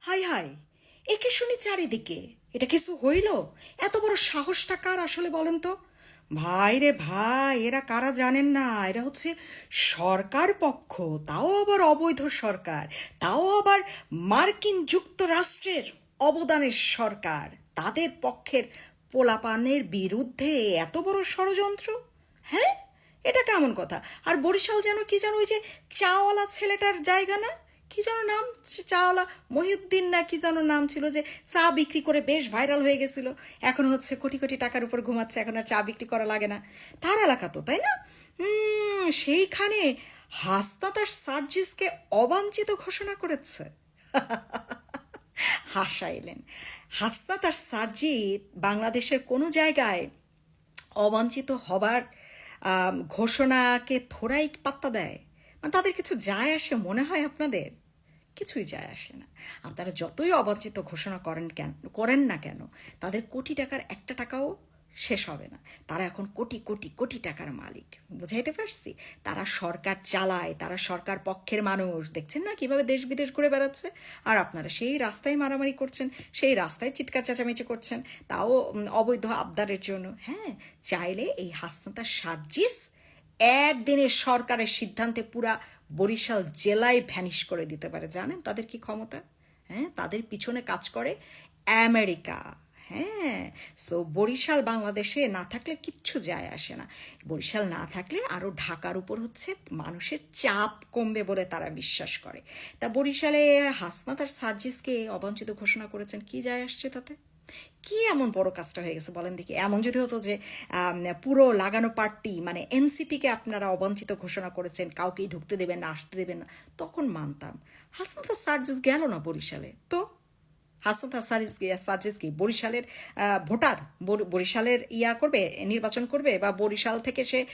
High high একে শুনি চারিদিকে। এটা কিছু হইল? এত বড় সাহসটা কার আসলে বলেন তো? ভাই রে ভাই, এরা কারা জানেন না? এরা হচ্ছে সরকার পক্ষ, তাও আবার অবৈধ সরকার, তাও আবার মার্কিন যুক্তরাষ্ট্রের অবদানের সরকার। তাদের পক্ষের পোলাপানের বিরুদ্ধে এত বড় ষড়যন্ত্র? হ্যাঁ? এটা কেমন কথা? আর বরিশাল যেন কি যেন ওই যে চাওয়ালা ছেলেটার জায়গা না? কি যেন নাম চাওয়ালা মহিউদ্দিন না কি যেন নাম ছিল যে চা বিক্রি করে বেশ ভাইরাল হয়ে গেছিল। এখন হচ্ছে কোটি কোটি টাকার উপর ঘুমাচ্ছে, এখন আর চা বিক্রি করা লাগে না। তার এলাকা তো, তাই না? সেইখানে হাসনা তার সার্জিসকে অবাঞ্ছিত ঘোষণা করেছে। হাসাইলেন হাসনা তার সার্জিত বাংলাদেশের কোনো জায়গায় অবাঞ্ছিত হবার ঘোষণাকে থোড়াই পাত্তা দেয়। তাদের কিছু যায় আসে মনে হয় আপনাদের? কিছুই যায় আসে না। আপনারা যতই অবাঞ্ছিত ঘোষণা করেন কেন, করেন না কেন, তাদের কোটি টাকার একটা টাকাও শেষ হবে না। তারা এখন কোটি কোটি কোটি টাকার মালিক। বুঝাইতে পারছি? তারা সরকার চালায়, তারা সরকার পক্ষের মানুষ। দেখছেন না কীভাবে দেশ বিদেশ ঘুরে বেড়াচ্ছে? আর আপনারা সেই রাস্তায় মারামারি করছেন, সেই রাস্তায় চিৎকার চেঁচামেচি করছেন, তাও অবৈধ আবদারের জন্য। হ্যাঁ চাইলে এই হাসনাতার সার্জিস একদিনের সরকারের সিদ্ধান্তে পুরা বরিশাল জেলায় ভ্যানিশ করে দিতে পারে, জানেন? তাদের কি ক্ষমতা? হ্যাঁ তাদের পিছনে কাজ করে আমেরিকা। হ্যাঁ সো বরিশাল বাংলাদেশে না থাকলে কিচ্ছু যায় আসে না। বরিশাল না থাকলে আরও ঢাকার উপর হচ্ছে মানুষের চাপ কমবে বলে তারা বিশ্বাস করে। তা বরিশালে হাসনা তার সার্জিসকে অবাঞ্ছিত ঘোষণা করেছেন, কি যায় আসছে তাতে? কি এমন বড় কাজটা হয়ে গেছে বলেন দেখি। এমন যদি হতো যে পুরো লাগানো পার্টি মানে এনসিপিকে আপনারা অবাঞ্ছিত ঘোষণা করেছেন, কাউকেই ঢুকতে দেবেন না, আসতে দেবেন না, তখন মানতাম। হাসান তো সার্জেস গেল না বরিশালে। তো হাসনাত সারিস সার্জিস কি বরিশালের ভোটার বর- বরিশালের ইয়া করবে, নির্বাচন করবে বা বরিশাল থেকে সে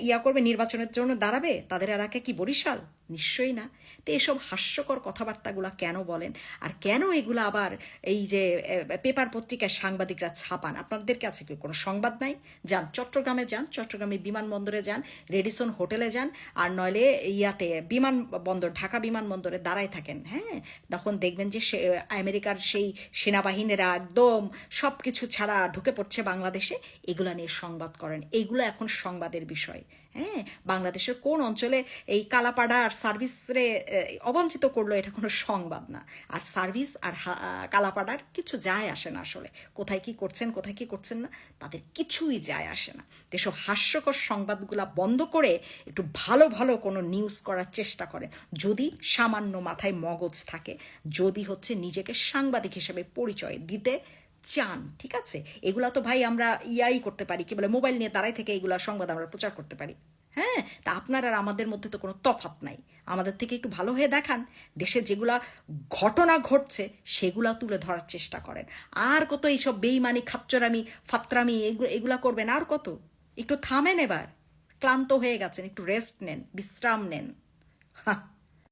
ইয়া করবে, নির্বাচনের জন্য দাঁড়াবে? তাদের এলাকায় কি বরিশাল? নিশ্চয়ই না। তো এসব হাস্যকর কথাবার্তাগুলো কেন বলেন? আর কেন এগুলো আবার এই যে পেপার পত্রিকায় সাংবাদিকরা ছাপান? আপনাদের কাছে কি কোনো সংবাদ নাই? যান, চট্টগ্রামে যান, চট্টগ্রামে বিমানবন্দরে যান, রেডিসন হোটেলে যান, আর নইলে ইয়াতে বিমানবন্দর, ঢাকা বিমানবন্দরে দাঁড়ায় থাকেন। হ্যাঁ তখন দেখবেন যে সে, আমেরিকার সেই সেনাবাহিনীরা একদম সব কিছু ছাড়া ঢুকে পড়ছে বাংলাদেশে। এগুলা নিয়ে সংবাদ করেন। এইগুলো এখন সংবাদের বিষয়। হ্যাঁ বাংলাদেশের কোন অঞ্চলে এই কালাপাড়া আর সার্ভিস রে আহ, অবাঞ্ছিত করল এটা কোনো সংবাদ না। আর সার্ভিস আর কালাপাড়ার কিছু যায় আসে না আসলে। কোথায় কি করছেন কোথায় কি করছেন না তাদের কিছুই যায় আসে না। তো এসব হাস্যকর সংবাদগুলা বন্ধ করে একটু ভালো ভালো কোনো নিউজ করার চেষ্টা করেন যদি সামান্য মাথায় মগজ থাকে যদি হচ্ছে নিজেকে সাংবাদিক হিসেবে পরিচয় দিতে চান, ঠিক আছে? এগুলা তো ভাই আমরা ইয়াই করতে পারি, কি বলে, মোবাইল নিয়ে দাঁড়াই থেকে এগুলা সংবাদ আমরা প্রচার করতে পারি। হ্যাঁ? তা আপনার আর আমাদের মধ্যে তো কোনো তফাত নাই। আমাদের থেকে একটু ভালো হয়ে দেখান। দেশে যেগুলা ঘটনা ঘটছে, সেগুলা তুলে ধরার চেষ্টা করেন। আর কত এইসব বেইমানি, খাচ্চরামি, ফাত্রামি এগুলো এগুলা করবেন, আর কত? একটু থামেন এবার। ক্লান্ত হয়ে গেছেন, একটু রেস্ট নেন, বিশ্রাম নেন। হা